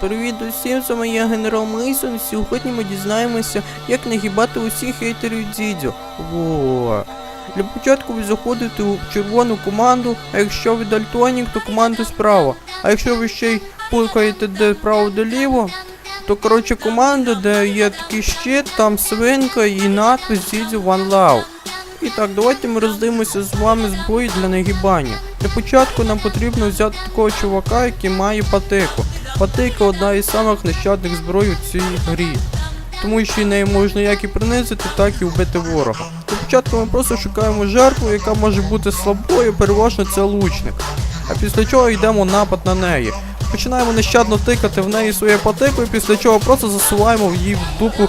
Привіт усім, з вами я генерал Мейсон. і Сьогодні ми дізнаємося, як нагибати усіх хейтерів дідзю. Во. Для початку ви заходите у червону команду, а якщо ви дальтонік, то команду справа. А якщо ви ще й пулкаєте де право де ліво, то коротше команда, де є такий щит, там свинка і надпис Дідзю One Love. І так, давайте ми роздивимося з вами зброю для нагибання. Для початку нам потрібно взяти такого чувака, який має патику. Патика одна із самих нещадних зброй у цій грі. Тому що нею можна як і принизити, так і вбити ворога. Для початку ми просто шукаємо жертву, яка може бути слабою, переважно це лучник. А після чого йдемо напад на неї. Починаємо нещадно тикати в неї своєю патикою, після чого просто засуваємо в її в дупу е,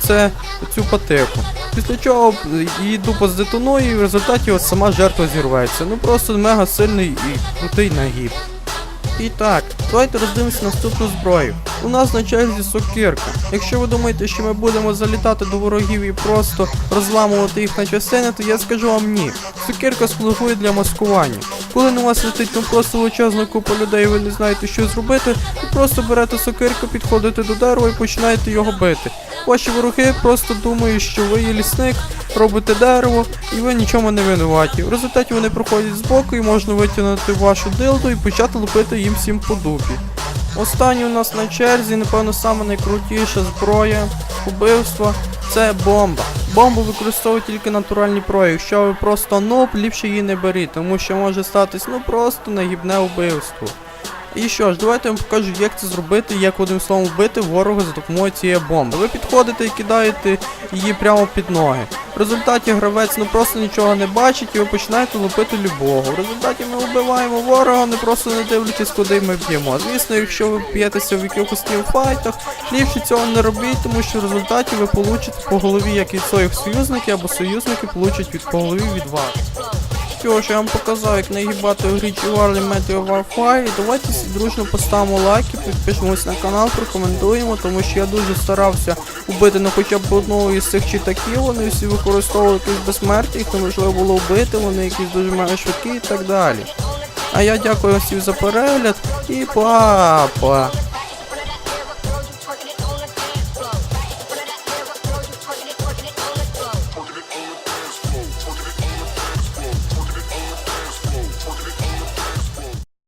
це, цю патику. Після чого е, її дупа здетонує і в результаті от сама жертва зірветься. Ну просто мега сильний і крутий нагіб. І так, давайте роздивимося наступну зброю. У нас на черзі сокирка. Якщо ви думаєте, що ми будемо залітати до ворогів і просто розламувати їх на частини, то я скажу вам ні. Сокирка слугує для маскування. Коли на вас летить ну просто величезна купа людей, ви не знаєте, що зробити, ви просто берете сокирку, підходите до дерева і починаєте його бити. Ваші вороги просто думають, що ви є лісник, робите дерево, і ви нічому не винуваті. В результаті вони проходять збоку і можна витягнути вашу дилду і почати лупити їм всім по дупі. Останній у нас на черзі, напевно, найкрутіша зброя убивства це бомба. Бомбу використовують тільки натуральні прої Якщо ви просто ноб, ліпше її не беріть, тому що може статись ну просто нагібне вбивство. І що ж, давайте я вам покажу, як це зробити, як одним словом вбити ворога за допомогою цієї бомби. Ви підходите і кидаєте її прямо під ноги. В результаті гравець ну просто нічого не бачить і ви починаєте лупити любого. В результаті ми вбиваємо ворога, не просто не дивлячись, куди ми б'ємо. Звісно, якщо ви б'єтеся в якихось тімфайтах, ліпше цього не робіть, тому що в результаті ви получите по голові як від своїх союзників, або союзники получать від по голові від вас. Що ж, я вам показав, як нагибати в грі Чуварлі Meteor Warfare. Давайте дружно поставимо лайки, підпишемось на канал, прокоментуємо, тому що я дуже старався убити ну хоча б одного із цих читаків, вони всі використовували якісь безсмерті, їх неможливо було вбити, вони якісь дуже мега швидкі і так далі. А я дякую всім за перегляд і па-па!